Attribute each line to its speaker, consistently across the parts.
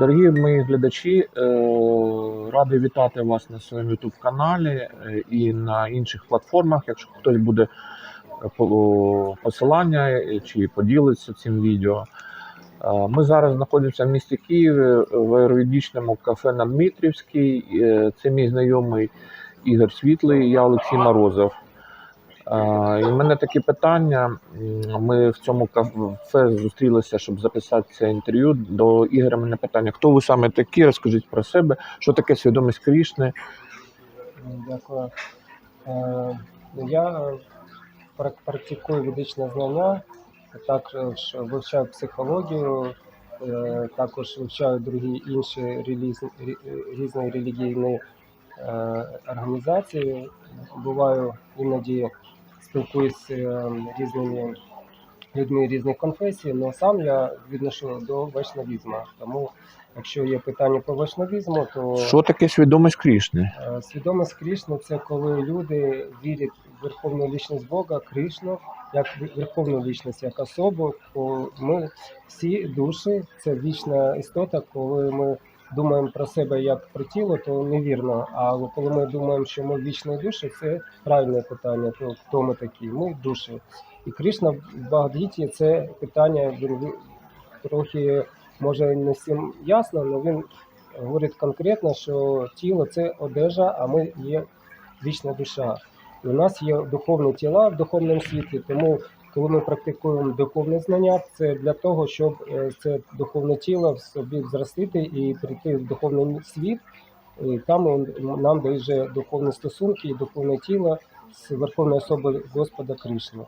Speaker 1: Дорогі мої глядачі, е, радий вітати вас на своєму YouTube каналі е, і на інших платформах. Якщо хтось буде е, посилання чи поділиться цим відео. Ми зараз знаходимося в місті Києві в аероїдічному кафе на Дмитрівській. Це мій знайомий Ігор Світлий, я Олексій Морозов. Е, І в мене такі питання. Ми в цьому кафе зустрілися, щоб записати це інтерв'ю. До Ігоря мене питання: хто ви саме такі? Розкажіть про себе, що таке свідомість Крішни.
Speaker 2: Дякую. Е, Я е, прак- практикую ведичне знання, також вивчаю психологію, е, також вивчаю другі інші реліз- різні релігійні е, організації. Буваю іноді спілкуюсь з е, різними людьми різних конфесій, але сам я відношу до вайшнавізму. Тому, якщо є питання по вайшнавізму, то
Speaker 1: Що таке свідомість Крішни?
Speaker 2: Е, Свідомість Крішни це коли люди вірять в верховну лічність Бога, Кришну, як верховну лічність, як особу. Ми всі душі, це вічна істота, коли ми думаємо про себе як про тіло, то невірно. А коли ми думаємо, що ми вічні душі, це правильне питання. То хто ми такі? Ми душі. І Кришна в Бхагавдгіті це питання трохи може не всім ясно, але він говорить конкретно, що тіло це одежа, а ми є вічна душа. І у нас є духовні тіла в духовному світі, тому коли ми практикуємо духовне знання, це для того, щоб е, це духовне тіло в собі зростити і прийти в духовний світ. І там нам вже духовні стосунки і духовне тіло з верховною особою Господа Кришни.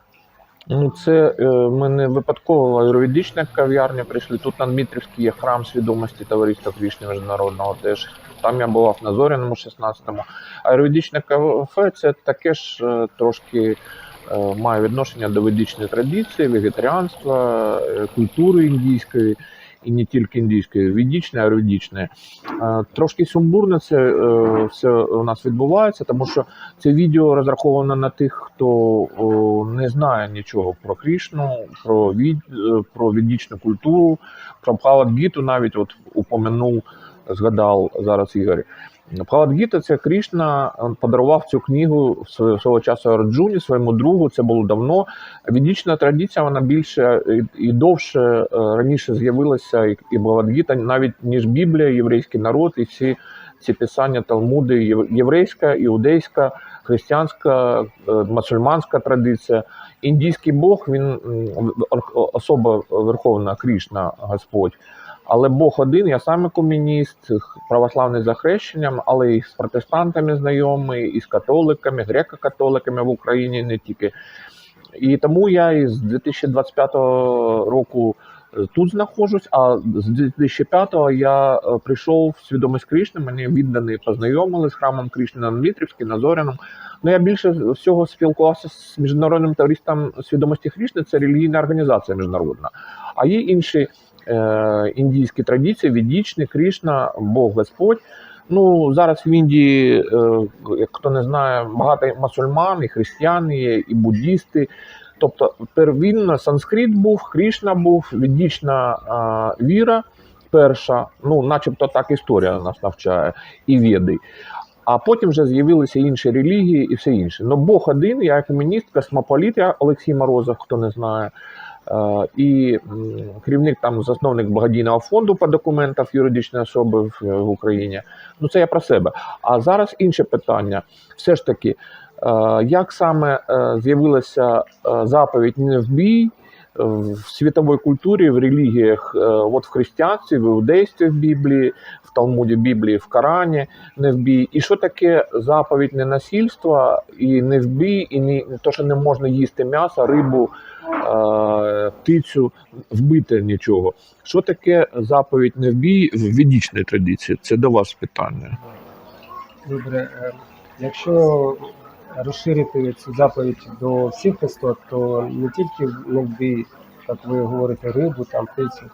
Speaker 1: Ну, це е, ми не випадково в кав'ярня прийшли. Тут на Дмитрівській є храм свідомості товариства Крішни міжнародного теж. Там я був на Зоряному 16-му. Аероїдичне кафе це таке ж е, трошки має відношення до ведичної традиції, вегетаріанства, е, культури індійської. І не тільки індійської, ведичне, аероїдичне. Е, Трошки сумбурно це е, все у нас відбувається, тому що це відео розраховано на тих, хто не знає нічого про Крішну, про від, е, про ведичну культуру, про Бхагавад-гіту навіть от упомянув, згадав зараз Ігор. Бхагавад-гіта це Крішна подарував цю книгу свого, часу Арджуні, своєму другу. Це було давно. Ведична традиція вона більше і, довше е, раніше з'явилася, і, Бхагавад-гіта, навіть ніж Біблія, єврейський народ, і всі ці писання Талмуди, єврейська, іудейська, християнська, е, мусульманська традиція. Індійський Бог, він особа Верховна Крішна, Господь. Але Бог один, я саме комуніст, православний за хрещенням, але і з протестантами знайомий, і з католиками, греко-католиками в Україні не тільки. І тому я із 2025 року е, тут знаходжусь, а з 2005-го я е, прийшов в свідомість Крішни, мені віддані познайомили з храмом Крішни на Дмитрівській, на Зоряному. Ну я більше всього спілкувався з міжнародним товариством свідомості Крішни, це релігійна організація міжнародна. А є інші індійські традиції, відічні, Крішна, Бог Господь. Ну зараз в Індії, е, як хто не знає, багато мусульман, і християн є, і буддісти. Тобто, первинно санскрит був, Крішна був, відічна е, віра перша, ну, начебто так історія нас навчає, і веди. А потім вже з'явилися інші релігії і все інше. Ну Бог один, я екумініст, космополіт, я Олексій Морозов, хто не знає. І керівник там засновник благодійного фонду по документах юридичної особи в, Україні. Ну це я про себе. А зараз інше питання. Все ж таки, як саме е, з'явилася е, заповідь не в в світовій культурі, в релігіях, е, от в християнстві, в іудействі в Біблії, в Талмуді Біблії, в Корані не в бій. І що таке заповідь не насильства, і не в бій, і не то, що не можна їсти м'ясо, рибу, е, птицю, вбити нічого. Що таке заповідь не в бій в ведичній традиції? Це до вас питання.
Speaker 2: Добре, е, якщо розширити цю заповідь до всіх істот, то не тільки не вбий, як ви говорите, рибу, там птицю.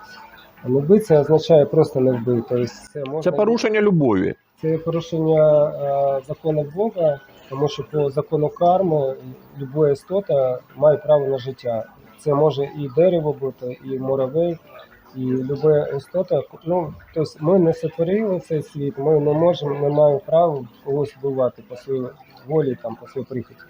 Speaker 2: Не вбий це означає просто не вбий. Тобто це, можна...
Speaker 1: Це порушення любові.
Speaker 2: це порушення е, закону Бога, тому що по закону карми люба істота має право на життя. Це може і дерево бути, і муравей, І люба істота, ну тобто ми не сотворили цей світ, ми не можемо, не маємо права когось вбивати по своїй волі, там своїй прихоті.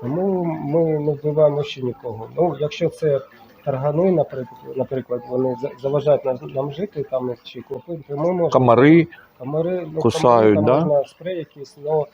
Speaker 2: Тому ми не вбиваємо ще нікого. Ну, якщо це таргани, наприклад, наприклад, вони за- заважають нам, нам жити там чи клопи, то ми можемо
Speaker 1: Комари.
Speaker 2: комари, ну,
Speaker 1: кусають,
Speaker 2: комари,
Speaker 1: да?
Speaker 2: там можна спрей якийсь, але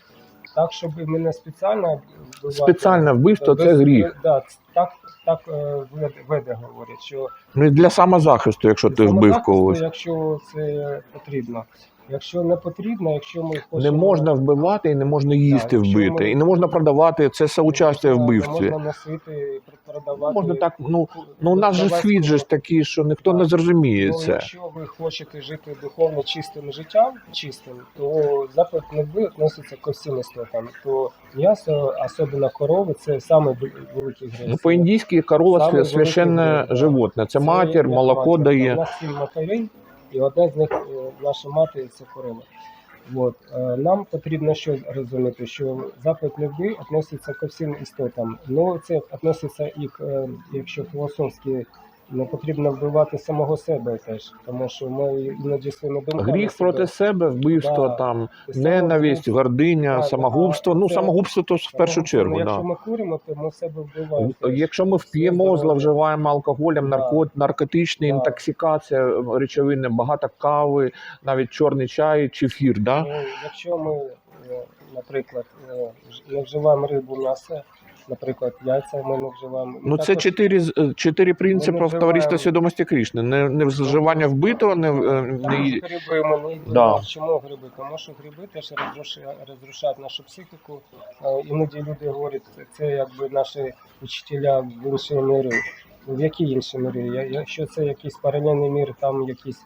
Speaker 2: так, щоб мене спеціально вбивати.
Speaker 1: Спеціальне вбивство це
Speaker 2: без-
Speaker 1: гріх.
Speaker 2: Да, так, так е, вед- веде говорять, що
Speaker 1: Ну і для самозахисту, якщо ти вбив когось.
Speaker 2: якщо це потрібно. Якщо не потрібно, якщо ми хочемо...
Speaker 1: Не можна вбивати і не можна їсти
Speaker 2: якщо
Speaker 1: вбити.
Speaker 2: ми-
Speaker 1: І не можна продавати це соучастя в вбивстві.
Speaker 2: Можна носити, продавати.
Speaker 1: Можна так, ну, ну у нас же світ же ж такий, що ніхто не зрозуміє
Speaker 2: Ну,
Speaker 1: це.
Speaker 2: якщо ви хочете жити духовно чистим життям, чистим, то заклик не ви относиться ко всім істотам. То м'ясо, особливо корови, це саме великий грех.
Speaker 1: Ну, по-індійськи корова
Speaker 2: Саме
Speaker 1: свя-
Speaker 2: великий
Speaker 1: священне
Speaker 2: гріх, да.
Speaker 1: животне. Це матір, молоко
Speaker 2: матір. У
Speaker 1: дає.
Speaker 2: нас сім матерей, і одне з них е, наша мати це корила. От. е, Нам потрібно що розуміти, що запит любви відноситься ко всім істотам. Ну це відноситься і е, якщо філософськи не потрібно вбивати самого себе теж, тому що ми іноді своїми думками
Speaker 1: Гріх
Speaker 2: себе-
Speaker 1: проти себе, вбивство,
Speaker 2: Да.
Speaker 1: там,
Speaker 2: Саме
Speaker 1: ненависть,
Speaker 2: вбивство.
Speaker 1: гординя,
Speaker 2: Так,
Speaker 1: самогубство.
Speaker 2: а
Speaker 1: Ну,
Speaker 2: це-
Speaker 1: самогубство то в першу чергу,
Speaker 2: ну, Якщо
Speaker 1: да.
Speaker 2: ми куримо, то ми себе вбиваємо.
Speaker 1: Якщо ми вп'ємо, зловживаємо алкоголем,
Speaker 2: Да.
Speaker 1: нарко... наркотичні,
Speaker 2: Да.
Speaker 1: інтоксикація, речовини, багато кави, навіть чорний чай, чефір, да?
Speaker 2: Ну, якщо ми, е, наприклад, е, ж- не вживаємо рибу, м'ясо, наприклад, яйця ми не вживаємо.
Speaker 1: Ну, це чотири, з- е, чотири принципи
Speaker 2: вживаємо-
Speaker 1: товариства свідомості Кришни. Не, не вживання вбитого, не, е, не...
Speaker 2: Гриби ми не.
Speaker 1: Да.
Speaker 2: Чому гриби? Тому що гриби теж розрушають нашу психіку. Е, Іноді люди говорять, це якби наші учителя в інші міри. В які інші міри? Я- Якщо це якийсь паралельний мір, там якийсь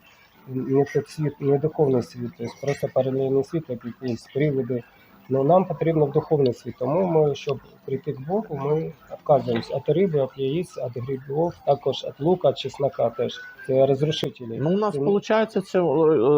Speaker 2: не той світ, не духовний світ, тобто просто паралельний світ, як якісь приводи. Ну нам потрібно в духовний світ. Тому ми, щоб прийти к Богу, ми відказуємося від риби, від яєць, від грибів, також від лука, від чеснока теж. Це розрушителі.
Speaker 1: Ну, у нас
Speaker 2: Це-
Speaker 1: виходить, це е,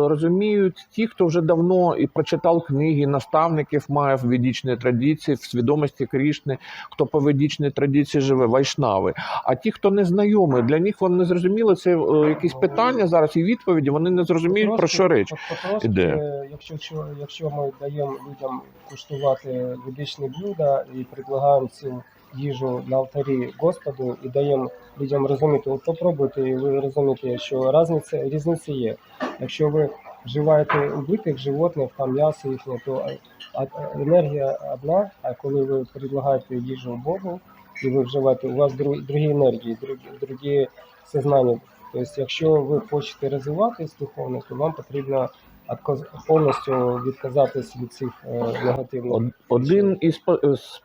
Speaker 1: розуміють ті, хто вже давно і прочитав книги, наставників має в ведичній традиції, в свідомості Крішни, хто по ведичній традиції живе, вайшнави. А ті, хто не знайомі, для них вони не зрозуміли це е, якісь питання зараз і відповіді. Вони не зрозуміють про що
Speaker 2: потрошки,
Speaker 1: іде.
Speaker 2: Якщо, що- якщо ми даємо людям куштувати ведичні блюда і предлагаємо цю їжу на алтарі Господу і даємо людям розуміти, от попробуйте, і ви розумієте, що різниця, різниця є. Якщо ви вживаєте убитих животних, там м'ясо їхнє, то енергія одна, а коли ви предлагаєте їжу Богу, і ви вживаєте, у вас дру- другі енергії, другі, сознання. Тобто, якщо ви хочете розвиватись духовно, то вам потрібно повністю відказатись від цих е, негативних.
Speaker 1: Один із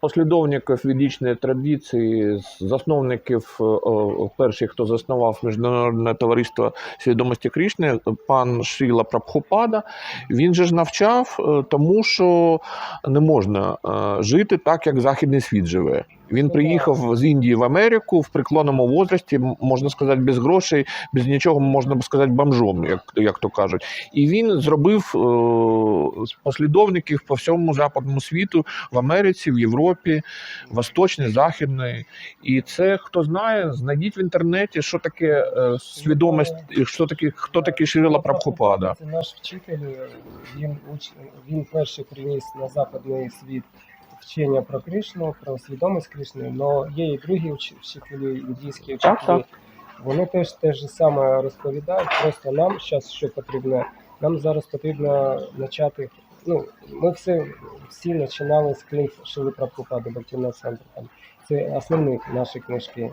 Speaker 1: послідовників ведичної традиції, засновників е, перших, хто заснував міжнародне товариство свідомості Крішни, пан Шріла Прабхупада, він же ж навчав е, тому, що не можна жити так, як західний світ живе. Він приїхав з Індії в Америку в преклонному возрасті, можна сказати, без грошей, без нічого, можна сказати, бомжом, як, як то кажуть. І він зробив е, послідовників по всьому западному світу, в Америці, в Європі, Восточній, Західній. І це хто знає, знайдіть в інтернеті, що таке е, свідомість, що таке, хто такий Шріла Прабхупада.
Speaker 2: Це наш вчитель. Він він перший приніс на западний світ вчення про Кришну, про свідомість Кришни, але є і другі вч- вчителі, індійські
Speaker 1: Так,
Speaker 2: вчителі.
Speaker 1: так.
Speaker 2: Вони теж те ж саме розповідають. Просто нам зараз що потрібно? Нам зараз потрібно почати. Ну, ми все всі починали з книг Шили Прабхупади, Бактівна Центр. Це основні наші книжки.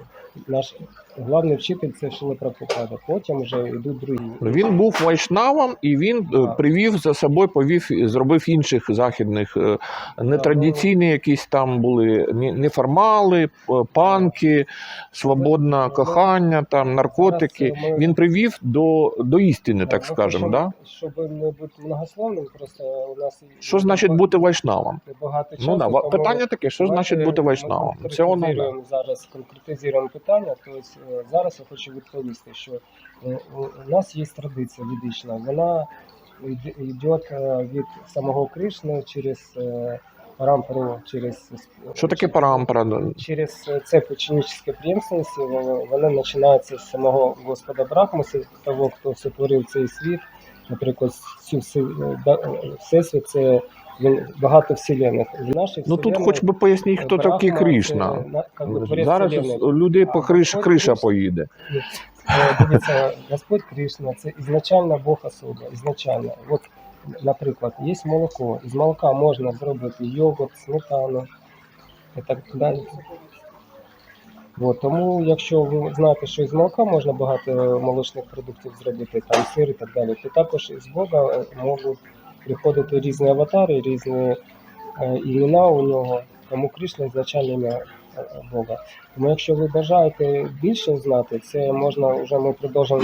Speaker 2: Наш головний вчитель це Шили Прабхупада. Потім вже йдуть другі.
Speaker 1: Він був вайшнавом і він е,
Speaker 2: Так.
Speaker 1: привів за собою, повів, зробив інших західних е, нетрадиційні, якісь там були неформали, е, панки, свободне
Speaker 2: Ну,
Speaker 1: кохання, там наркотики. Він привів до, до істини, так скажемо. Да?
Speaker 2: Щоб не бути многословним, просто у нас
Speaker 1: Що значить бути вайшнавом? Ну да, питання таке, що значить бути вайшнавом? Це.
Speaker 2: Конкретизуємо зараз конкретизуємо питання. Тобто е, зараз я хочу відповісти, що е, у у нас є традиція ведична. Вона йде е, від самого Кришни через е, парампору через
Speaker 1: Що таке парампора?
Speaker 2: через ученической преемственности, вона вона починається з самого Господа Брахми, того, хто сотворив цей світ. Наприклад, всесвіт це він багато вселених. В нашій
Speaker 1: Ну тут хоч би поясніть, хто
Speaker 2: Брахма
Speaker 1: такий Кришна.
Speaker 2: на- как бы творец
Speaker 1: Зараз
Speaker 2: вселенной.
Speaker 1: людей по криш,
Speaker 2: Господь
Speaker 1: криша
Speaker 2: Кришна.
Speaker 1: поїде.
Speaker 2: Е, Дивіться, Господь Кришна це ізначально Бог особа. Ізначально. От, наприклад, є молоко. Із молока можна зробити йогурт, сметану і так далі. От, тому, якщо ви знаєте, що із молока можна багато молочних продуктів зробити, там сир і так далі, то також із Бога е, можуть приходити різні аватари, різні е, імена у нього. Тому Кришна ізначально ім'я е, Бога. Тому якщо ви бажаєте більше знати, це можна вже ми продовжимо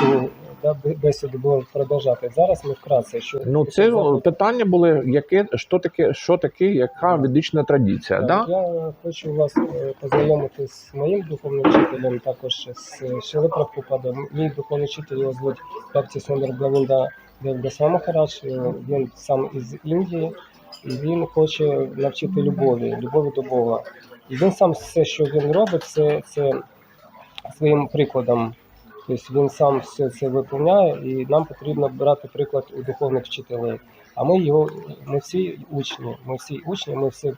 Speaker 2: цю да, бесіду будемо продовжати. Зараз ми вкратце, що
Speaker 1: Ну це питання були, яке що таке, що таке, яка ведична традиція,
Speaker 2: Так,
Speaker 1: да?
Speaker 2: Я хочу вас е, познайомити з моїм духовним вчителем, також з Шили Прабхупадом. Мій духовний вчитель його звуть Бабці Сундер Блавінда Девдаса Махарадж. Е, Він сам із Індії, і він хоче навчити любові, любові до Бога. І він сам все, що він робить, це, це своїм прикладом. Тобто він сам все це виповняє, і нам потрібно брати приклад у духовних вчителів. А ми його, ми всі учні, ми всі учні, ми всі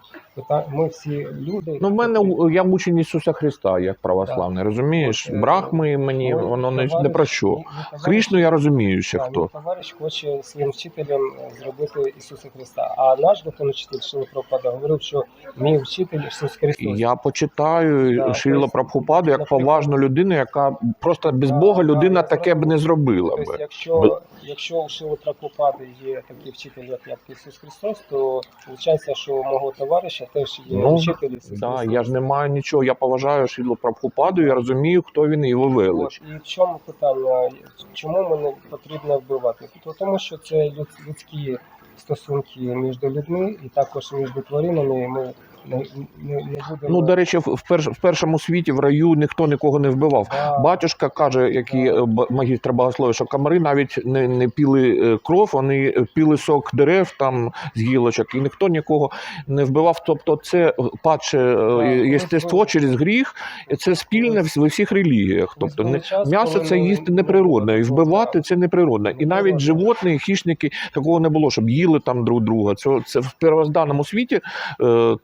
Speaker 2: ми всі люди.
Speaker 1: Ну, в мене я учень Ісуса Христа, як православний, розумієш?
Speaker 2: От, е,
Speaker 1: Брахми мені
Speaker 2: Мой
Speaker 1: воно не, не про що.
Speaker 2: мій- товариш-
Speaker 1: я розумію ще
Speaker 2: Так,
Speaker 1: хто.
Speaker 2: Мій товариш хоче своїм вчителем е, зробити Ісуса Христа. А наш духовний вчитель Шила Прабхупада говорив, що мій вчитель Ісус Христос.
Speaker 1: Я почитаю Шріла
Speaker 2: тобто,
Speaker 1: Прабхупаду як поважну людину, яка просто без Бога людина таке б не зробила
Speaker 2: Тобто,
Speaker 1: би.
Speaker 2: якщо, якщо у Шили Прабхупади є такий вчитель, як, як Ісус Христос, то виходить, що у мого товариша теж є
Speaker 1: Ну,
Speaker 2: вчитель Ісус
Speaker 1: Да,
Speaker 2: Христос.
Speaker 1: я ж не маю нічого. Я поважаю Шрілу Прабхупаду, я розумію, хто він і його велич.
Speaker 2: І в чому питання? Чому мене потрібно вбивати? То- Тому що це людські стосунки між людьми і також між тваринами. Ми не, не.
Speaker 1: Ну, до речі, в, перш, в першому світі в раю ніхто нікого не вбивав.
Speaker 2: Да,
Speaker 1: Батюшка каже, який е, магістр богослов'я, що комари навіть не, не піли е, кров, вони е, піли сок дерев там з гілочок, і ніхто нікого не вбивав. Тобто, це падше е, єстество через гріх, це спільне в, усіх релігіях. Тобто, не, м'ясо це їсти неприродне, і вбивати це неприродно. І навіть животні, хищники такого не було, щоб їли там друг друга. Це, це в первозданному світі,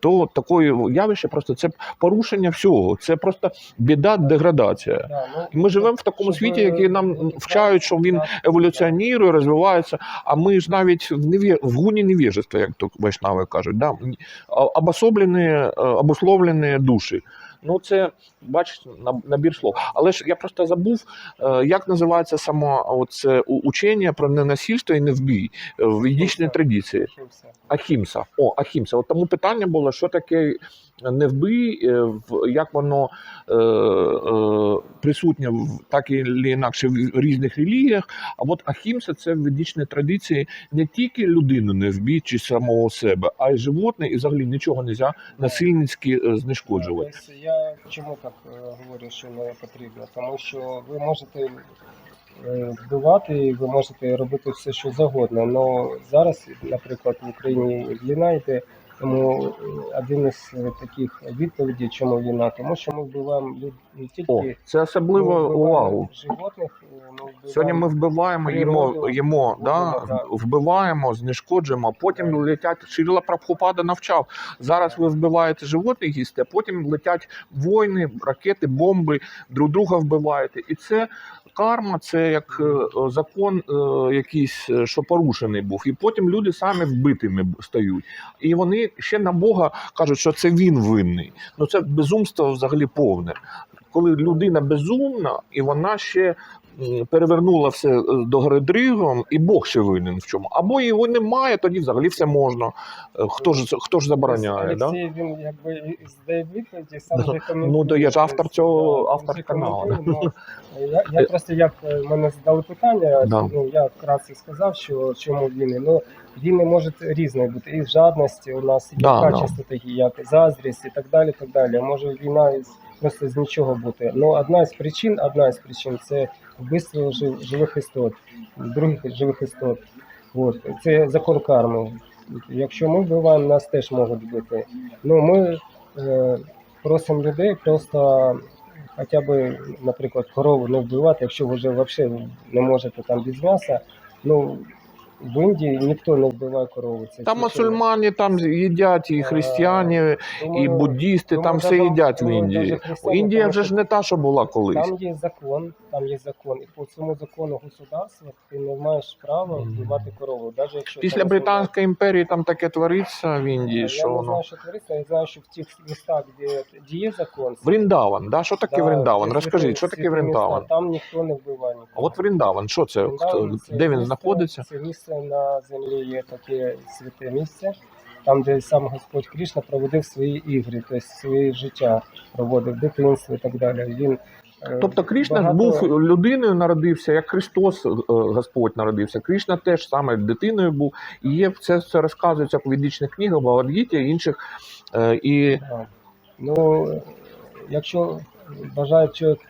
Speaker 1: то такої явище просто це порушення всього. Це просто біда, деградація.
Speaker 2: Ну,
Speaker 1: І ми живемо в такому світі, який нам вчають, що він
Speaker 2: еволюціонірує,
Speaker 1: еволюціонує, розвивається. А ми ж навіть в неві... в гуні невіжества, як то вайшнави кажуть, да? Обособлені, е, обусловлені душі. Ну, це бачиш на- набір слов. Але ж я просто забув, е, як називається само оце учення про ненасильство і невбій е, в ведичній традиції. Ахімса. О, Ахімса. От тому питання було, що таке не вбий, е, в- як воно е, е, присутнє в так і інакше в різних релігіях. А от Ахімса це в ведичній традиції не тільки людину не вбій чи самого себе, а й животне, і взагалі нічого не можна насильницьки знешкоджувати.
Speaker 2: Я чому так говорю, що не потрібно? Тому що ви можете е, вбивати, і ви можете робити все, що завгодно. Але зараз, наприклад, в Україні війна йде. Тому е, один із е, таких відповідей, чому війна, тому що ми вбиваємо люд не тільки
Speaker 1: О, це особливо
Speaker 2: ми
Speaker 1: увагу.
Speaker 2: животних, е, ми вбиваємо
Speaker 1: Сьогодні ми вбиваємо, їмо,
Speaker 2: природу,
Speaker 1: їмо да, вбиваємо, знешкоджуємо, потім
Speaker 2: Так.
Speaker 1: летять. Ширила Прабхупада навчав. Зараз ви вбиваєте животних їсти, а потім летять війни, ракети, бомби, друг друга вбиваєте. І це карма, це як е, закон е, якийсь, е, що порушений був. І потім люди самі вбитими стають. І вони ще на Бога кажуть, що це він винний. Ну це безумство взагалі повне. Коли людина безумна, і вона ще перевернула все е, до гори дригом, і Бог ще винен в чому. Або його немає, тоді взагалі все можна. Е, Хто ж хто ж забороняє? Да?
Speaker 2: Він якби і здає відповіді, сам
Speaker 1: Да.
Speaker 2: же коментує.
Speaker 1: Ну, то я ж автор
Speaker 2: Тобто,
Speaker 1: цього-
Speaker 2: да,
Speaker 1: автор каналу.
Speaker 2: ну, Я, я просто як е, мене задали питання,
Speaker 1: Да.
Speaker 2: ну я вкратце сказав, що чому війни. Ну війни можуть різні бути. І жадності у нас є
Speaker 1: Да, да.
Speaker 2: качества такі, як заздрість і так далі. Так далі. Може війна із просто з нічого бути. Ну одна з причин, одна із причин це вбивство жив- живих істот, других живих істот. От це закон карми. Якщо ми вбиваємо, нас теж можуть бити. Ну ми е, просимо людей просто хоча б, наприклад, корову не вбивати, якщо ви вже взагалі не можете там без м'яса. Ну в Індії ніхто не вбиває корову. Це
Speaker 1: Там мусульмани там їдять, і християни, і
Speaker 2: Думаю,
Speaker 1: буддісти,
Speaker 2: думаю,
Speaker 1: там все
Speaker 2: даже-
Speaker 1: їдять в
Speaker 2: думаю,
Speaker 1: Індії.
Speaker 2: християни,
Speaker 1: Індія вже ж не та, що була колись.
Speaker 2: Там є закон, там є закон, і по цьому закону государства ти не маєш права
Speaker 1: Мгм.
Speaker 2: вбивати корову, навіть якщо
Speaker 1: Після
Speaker 2: це
Speaker 1: Британської імперії там таке твориться в Індії,
Speaker 2: Я
Speaker 1: що
Speaker 2: не
Speaker 1: воно.
Speaker 2: знаю, що твориться, я знаю, що в тих містах, де діє закон,
Speaker 1: Вріндаван, да? що таке
Speaker 2: да,
Speaker 1: Вріндаван?
Speaker 2: це
Speaker 1: Розкажіть,
Speaker 2: святі-
Speaker 1: що таке Вріндаван?
Speaker 2: Там ніхто не вбиває нікого.
Speaker 1: А от Вріндаван, що це?
Speaker 2: Вріндаван
Speaker 1: Хто-
Speaker 2: це
Speaker 1: Де він
Speaker 2: місце-
Speaker 1: знаходиться?
Speaker 2: Це місце на землі є таке святе місце, там, де сам Господь Кришна проводив свої ігри, тобто своє життя проводив, дитинство і так далі. Він е,
Speaker 1: Тобто Кришна
Speaker 2: багато-
Speaker 1: був людиною, народився, як Христос, е, Господь народився. Кришна теж саме дитиною був. І є це, це розказується в ведичних книгах, Бхагавадгіті і інших. Е, І
Speaker 2: Ну, якщо чоловік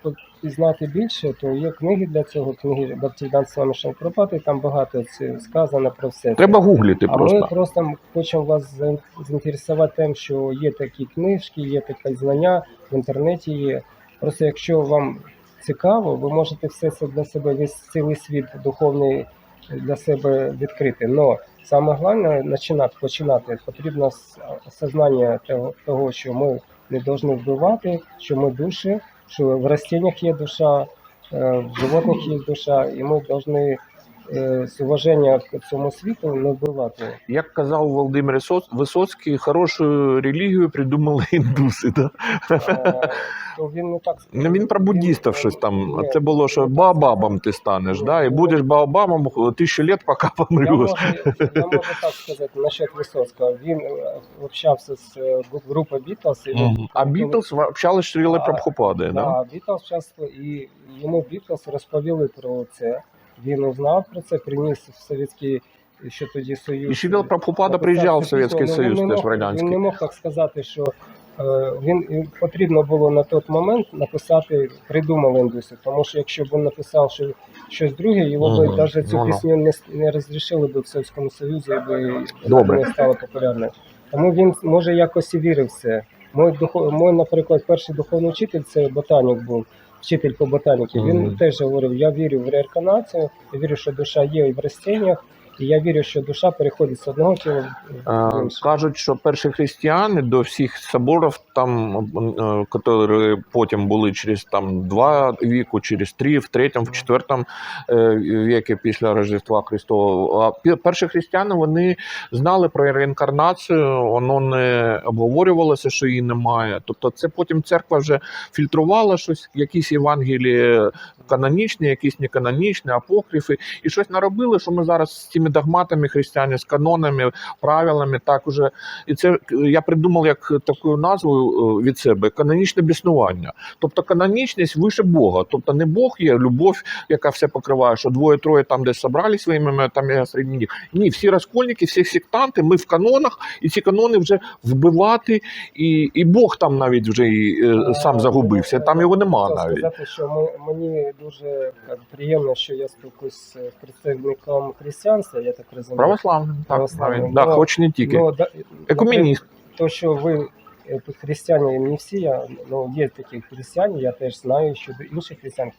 Speaker 2: пізнати більше, то є книги для цього, книги Бактівдан Свами Шанкропати, там багато сказано про все.
Speaker 1: треба гуглити
Speaker 2: а
Speaker 1: просто.
Speaker 2: ми просто хочемо вас заін- заінтересувати тим, що є такі книжки, є такі знання в інтернеті є. Просто якщо вам цікаво, ви можете все це для себе, весь цілий світ духовний для себе відкрити. Но саме головне починати, починати. Потрібно с- осознання того, того, що ми не повинні вбивати, що ми душі, що в растениях є душа, е, в животних є душа, і ми повинні з уваження к цьому світу не вбивати.
Speaker 1: Як казав Володимир Висоцький, хорошу релігію придумали індуси. Да?
Speaker 2: Е, То він не так
Speaker 1: Ну, він про буддістів щось там.
Speaker 2: Ні,
Speaker 1: Це було, що баобабом ти станеш,
Speaker 2: Ні,
Speaker 1: да? і
Speaker 2: ну,
Speaker 1: будеш баобабом тисячу літ, поки
Speaker 2: Я
Speaker 1: помреш.
Speaker 2: можу, я можу так сказати насчет Висоцького. Він е, общався з е, групою Бітлз. і він-
Speaker 1: А Бітлз общались з Шріли
Speaker 2: А,
Speaker 1: Прабхупадою, да?
Speaker 2: Да, Бітлз часто і йому Бітлз розповіли про це. Він узнав про це, приніс в Совєтський ще тоді Союз.
Speaker 1: І Шріла Прабхупада
Speaker 2: написав
Speaker 1: приїжджав в Совєтський
Speaker 2: він
Speaker 1: Союз
Speaker 2: не
Speaker 1: теж в радянський.
Speaker 2: Він не мог так сказати, що е, він потрібно було на той момент написати, придумали індуси. Тому що якщо б він написав що щось друге, його
Speaker 1: Мгм,
Speaker 2: б навіть цю
Speaker 1: ну-ну.
Speaker 2: пісню не, не розрішили б в Совєтському Союзі, і би
Speaker 1: Добре.
Speaker 2: не стала популярною. Тому він може якось і вірив в це. Мой духов, мой, наприклад, перший духовний вчитель це ботанік був. Вчитель по ботаніки, він
Speaker 1: Мгм.
Speaker 2: теж говорив: я вірю в реінкарнацію, я вірю, що душа є і в растениях, і я вірю, що душа переходить з одного тіла в
Speaker 1: Е,
Speaker 2: інше.
Speaker 1: Кажуть, що перші християни до всіх соборів, там, е, які потім були через там, два віку, через три, в третьому, в четвертому е, віці після Рождества Христового. А перші християни вони знали про реінкарнацію, воно не обговорювалося, що її немає. Тобто, це потім церква вже фільтрувала щось, якісь євангелії канонічні, якісь неканонічні, апокрифи, і щось наробили, що ми зараз з цими догматами християни, з канонами, правилами, так уже. І це е, я придумав як таку назву е, від себе канонічне біснування. Тобто канонічність вище Бога. Тобто не Бог є, любов, яка все покриває, що двоє-троє там десь собрали своїми там я серед них. Ні, всі розкольники, всі сектанти, ми в канонах, і ці канони вже вбивати, і, і Бог там навіть вже і, е, сам загубився. Там його нема навіть.
Speaker 2: сказати, що ми, мені дуже приємно, що я спілкуюсь з представником християнства, я так розумію.
Speaker 1: Православним, так,
Speaker 2: Православним.
Speaker 1: Да,
Speaker 2: ну,
Speaker 1: хоч не тільки.
Speaker 2: Ну, да,
Speaker 1: Екумініст.
Speaker 2: То, що ви е, християни, не всі, я, ну, є такі християни, я теж знаю щодо інших християн.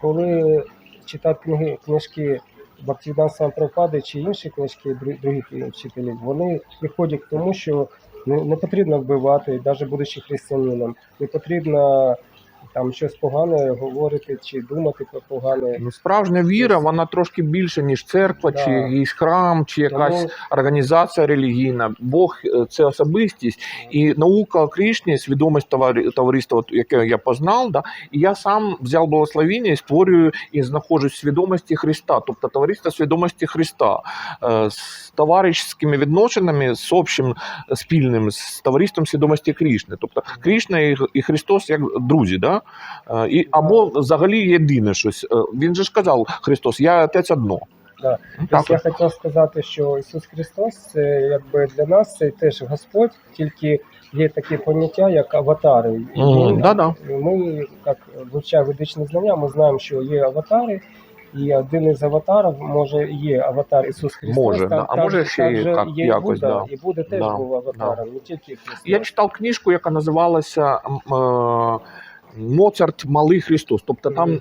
Speaker 2: Коли читають книги, книжки Бактівдан Сампропади чи інші книжки дру- других вчителів, вони приходять к тому, що не, не потрібно вбивати, навіть будучи християнином, не потрібно там щось погане говорити чи думати про погане.
Speaker 1: Ну, справжня віра, вона трошки більше, ніж церква,
Speaker 2: Да.
Speaker 1: чи якийсь храм, чи якась
Speaker 2: Тому-
Speaker 1: організація релігійна. Бог е, це особистість. І наука Кришні, свідомість товари- товариства, яке я познав, да, і я сам взяв благословення і створюю і знаходжусь в свідомості Христа, тобто товариство свідомості Христа е, з товаришськими відношеннями, з общим е, спільним з товариством свідомості Крішни. Тобто Крішна і Христос як друзі, да? Е, і, або взагалі єдине щось. Е, Він же ж казав Христос, я отець одно.
Speaker 2: Да.
Speaker 1: Так,
Speaker 2: Тобто я хотів сказати, що Ісус Христос це якби для нас це теж Господь, тільки є таке поняття, як аватари. І
Speaker 1: Мгм,
Speaker 2: ми-
Speaker 1: да-да.
Speaker 2: Ми, як вивчаємо ведичні знання, ми знаємо, що є аватари, І один із аватарів, може, є аватар Ісус Христос.
Speaker 1: Може, да. А може, ще й
Speaker 2: також
Speaker 1: як-
Speaker 2: є
Speaker 1: якось,
Speaker 2: Будда,
Speaker 1: да.
Speaker 2: і Будда теж
Speaker 1: Да,
Speaker 2: був аватаром, не тільки Христос.
Speaker 1: Я читав книжку, яка називалася е, Моцарт Малий Христос. Тобто там е,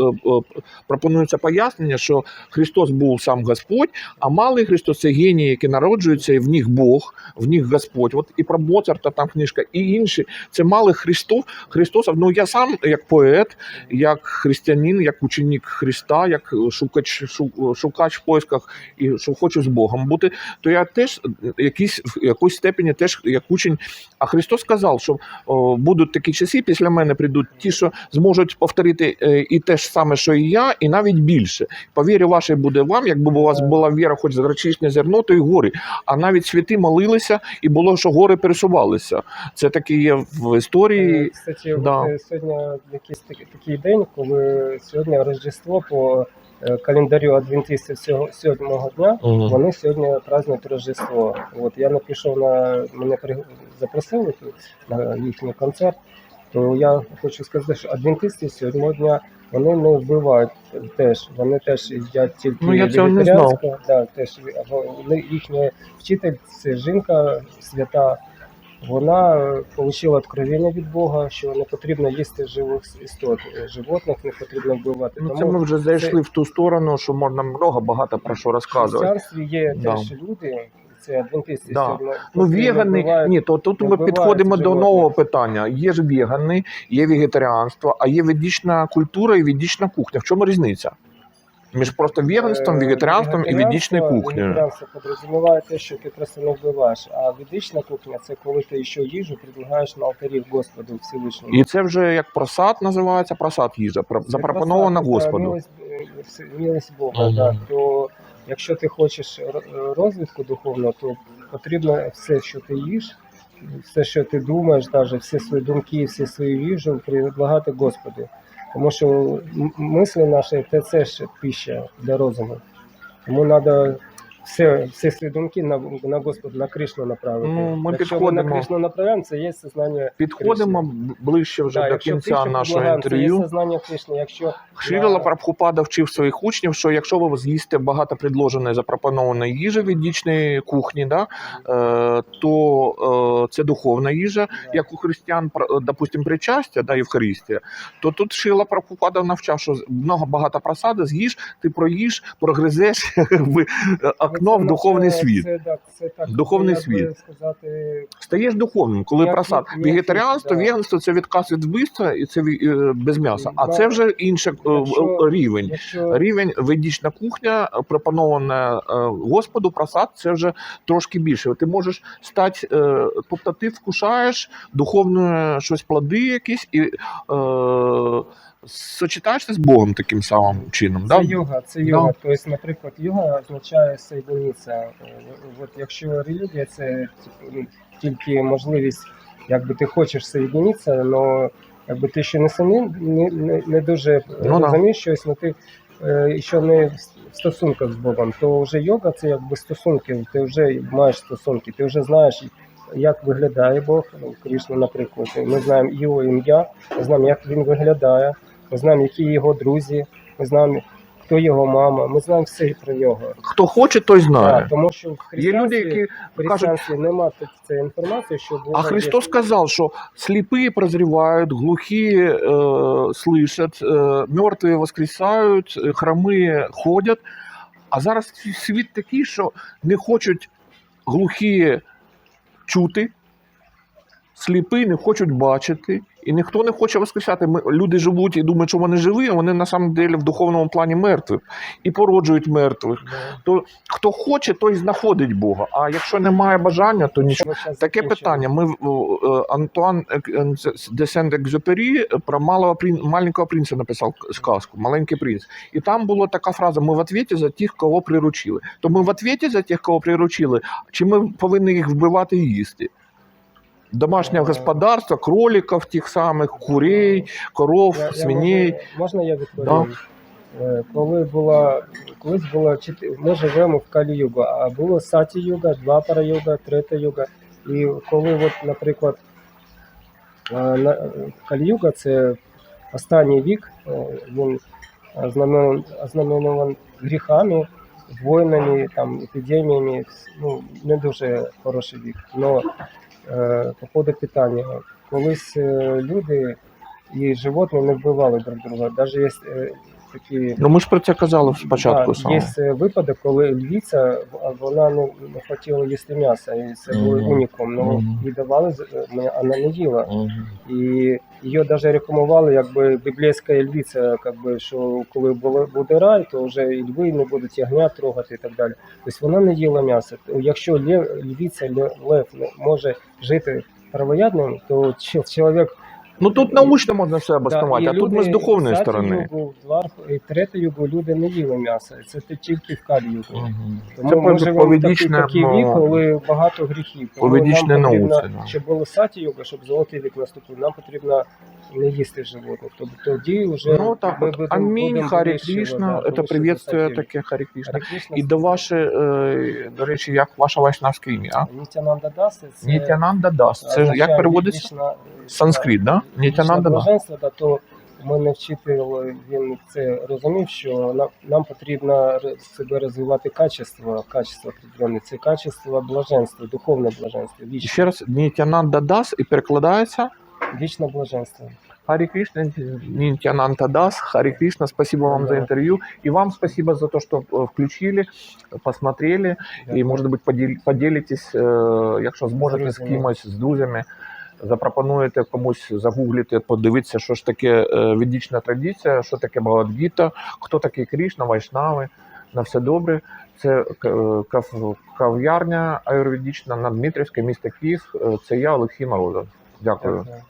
Speaker 1: е, е, пропонується пояснення, що Христос був сам Господь, а малий Христос це генії, які народжуються, і в них Бог, в них Господь. От і про Моцарта там книжка, і інші. Це малий Христос. Христос. Ну я сам як поет, як християнин, як ученик Христа, як шукач, шукач в поисках і що хочу з Богом бути, то я теж якісь в якоїсь степені теж як учень. А Христос сказав, що о, будуть такі часи, після мене прийдуть ті, що зможуть повторити е, і те ж саме, що і я, і навіть більше. По вірі вашій буде вам, якби у вас була віра, хоч за зерно, то й гори. А навіть святи молилися, і було, що гори пересувалися. Це таке є в
Speaker 2: Е,
Speaker 1: історії.
Speaker 2: Кстати,
Speaker 1: да.
Speaker 2: е, сьогодні якийсь такий, такий день, коли сьогодні Рождество по е, календарю адвентистів сьомого дня. Вони сьогодні празднують Рождество. От я напишу на мене запросили на їхній концерт. То я хочу сказати, що адвентисти сьогодні дня вони не вбивають теж. Вони теж їдять тільки
Speaker 1: Ну, я цього не знав.
Speaker 2: Да, теж вони, їхня вчитель це жінка свята. Вона е, отримала откровення від Бога, що не потрібно їсти живих істот, е, животних не потрібно вбивати.
Speaker 1: Ну, це ми вже зайшли в ту сторону, що можна много багато про що
Speaker 2: в
Speaker 1: розказувати.
Speaker 2: християнстві є
Speaker 1: Да.
Speaker 2: теж люди, це адвентисти
Speaker 1: Да. Ну, вегани,
Speaker 2: вбивають.
Speaker 1: ні, то тут ми підходимо до
Speaker 2: животних.
Speaker 1: нового питання. Є ж вегани, є вегетаріанство, а є ведична культура і ведична кухня. В чому різниця? Між просто веганством,
Speaker 2: Е,
Speaker 1: вегетаріанством і ведичною кухнею.
Speaker 2: Вегетаріанство підрозуміває те, що ти просто не вбиваєш, а ведична кухня це коли ти ще їжу предлагаєш на алтарі Господу Всевишньому.
Speaker 1: І це вже як просад називається, просад їжа, про- запропонована Господу.
Speaker 2: Милость, е, милость Бога, да, то якщо ти хочеш розвитку духовного, то потрібно все, що ти їш, все, що ти думаєш, навіть всі свої думки, всі свої їжу предлагати Господу. Тому що мисли наші це ж пища для розуму. Тому треба все, всі свої думки на, на Господа, на Кришну направити.
Speaker 1: Ну, ми
Speaker 2: якщо ми на
Speaker 1: підходимо.
Speaker 2: Кришну направляємо, це є сознання
Speaker 1: Підходимо б- ближче вже до
Speaker 2: якщо
Speaker 1: кінця
Speaker 2: Кришну
Speaker 1: нашого
Speaker 2: предлагаємо, Це є
Speaker 1: інтерв'ю.
Speaker 2: сознання Кришни. Якщо
Speaker 1: Ширила
Speaker 2: я-
Speaker 1: Прабхупада вчив своїх учнів, що якщо ви з'їсте багато предложеної запропонованої їжі від дічної кухні, да, е, то е, це духовна їжа, як у християн, пр- допустим, причастя, да, Євхаристія, то тут Шила Прабхупада навчав, що много багато просади, з'їж, ти проїш, прогризеш в окно в духовний світ. Духовний світ. Стаєш духовним, коли просад. Вегетаріанство, веганство це відказ від вбивства і це е, без м'яса. А це вже інший
Speaker 2: Якщо-
Speaker 1: рівень. Рівень ведічна кухня, пропонована е, Господу, просад, це вже трошки більше. Ти можеш стати, е, тобто ти вкушаєш духовне щось плоди якісь і е, сочетаєшся з Богом таким самим чином.
Speaker 2: це
Speaker 1: Да?
Speaker 2: йога, це йога. Тобто, наприклад, йога означає соєдинитися. Е, От якщо релігія це типу, ну, тільки можливість, якби ти хочеш соєдинитися, але якби ти ще не самі не, не, не дуже
Speaker 1: Ну, да.
Speaker 2: щось, але ти е, ще не в стосунках з Богом, то вже йога це якби стосунки, ти вже маєш стосунки, ти вже знаєш, як виглядає Бог, ну, Кришна, наприклад. Ми знаємо його ім'я, ми знаємо, як він виглядає, ми знаємо, які його друзі, ми знаємо, хто його мама, ми знаємо все про нього.
Speaker 1: Хто хоче, той знає.
Speaker 2: Так, тому що в
Speaker 1: Є люди, які
Speaker 2: в християнстві немає цієї інформації, що Бога
Speaker 1: А Христос
Speaker 2: є.
Speaker 1: сказав, що сліпі прозрівають, глухі е, слышать, е, мертві воскресають, е, хроми ходять. А зараз світ такий, що не хочуть глухі чути, сліпі не хочуть бачити, і ніхто не хоче воскресати. Ми, люди живуть і думають, що вони живі, а вони на самом деле в духовному плані мертві і породжують мертвих. То хто хоче, той знаходить Бога. А якщо немає бажання, то нічого. Таке питання. Ми е, Антуан е, де Сент-Екзюпері про малого маленького принца написав сказку, маленький принц. І там була така фраза: ми в отвіті за тих, кого приручили. То ми в отвіті за тих, кого приручили, чи ми повинні їх вбивати і їсти? Домашнє
Speaker 2: Е.
Speaker 1: господарство, кроликів тих самих, курей, коров,
Speaker 2: Я- я
Speaker 1: свиней.
Speaker 2: можу- можна я відповім? Е, Коли була колись було ми живемо в Калі Юга, а було Саті Юга, два пара Юга, третя Юга. І коли, от, наприклад, е, на- Калі Юга це останній вік, е, він ознамен- ознаменован гріхами, війнами, там, епідеміями. Ну, не дуже хороший вік. Но по поводу питання. Колись е, люди і животні не вбивали друг друга. Навіть є е, такі
Speaker 1: Ну ми ж про це казали спочатку.
Speaker 2: Да,
Speaker 1: саме.
Speaker 2: є е, випадок, коли львіця вона не, не хотіла їсти м'ясо, і це був
Speaker 1: Мгм.
Speaker 2: унікум. Ну
Speaker 1: Мгм.
Speaker 2: їй давали, вона не їла.
Speaker 1: Мгм.
Speaker 2: І її навіть рекламували якби біблійська львіця, якби, що коли було- буде рай, то вже і льви не будуть ягнят трогати і так далі. Тобто вона не їла м'ясо. Якщо львіця, ле- лев не може жити правоядним, то чоловік
Speaker 1: Ну тут научно можна все обоснувати, а тут ми з духовної сторони.
Speaker 2: Був Двар, і третю югу люди не їли м'ясо. Це ти- тільки в Каліюгу.
Speaker 1: Мгм.
Speaker 2: Тому
Speaker 1: Це
Speaker 2: ми живемо в такий,
Speaker 1: поведічне,
Speaker 2: такий
Speaker 1: ну,
Speaker 2: вік, коли багато гріхів. Тому
Speaker 1: поведічне
Speaker 2: нам потрібно,
Speaker 1: науці, да.
Speaker 2: щоб було саті юга, щоб золотий вік наступив, нам потрібно не їсти животних. Тобто тоді вже
Speaker 1: Ну так,
Speaker 2: ми будемо-
Speaker 1: амінь, Харі Крішна, це приветствие таке Харі Крішна. І до ваше, е, до речі, як ваше вайшнавське ім'я?
Speaker 2: Нітянанда Даси, це
Speaker 1: Нітянанда Дас. Це ж як переводиться?
Speaker 2: вічна-
Speaker 1: Санскрит, да? Нітянанда Дас.
Speaker 2: да, то мене вчитель він це розумів, що нам, нам потрібно себе розвивати качество, качество определенне. Це качество блаженства, духовне блаженство, вічне,
Speaker 1: Ще раз, Нітянанда Дас і перекладається
Speaker 2: вічне блаженство.
Speaker 1: Харі Кришна, Нитянанта Дас, Хари Кришна, спасибо вам за
Speaker 2: Да.
Speaker 1: интервью. И вам спасибо за то, что э, включили, посмотрели. І, може бути, поділ- поділитесь, е, якщо зможете з кимось, з друзями, запропонуєте комусь загуглити, подивитися, що ж таке е, ведична традиція, що таке Бхагавадгіта, хто такий Крішна, Вайшнави. На все добре. Це е, кав'ярня аюрведична на Дмитрівській, місто Київ. Е, Це я, Олексій Морозов. Дякую.
Speaker 2: Дякую.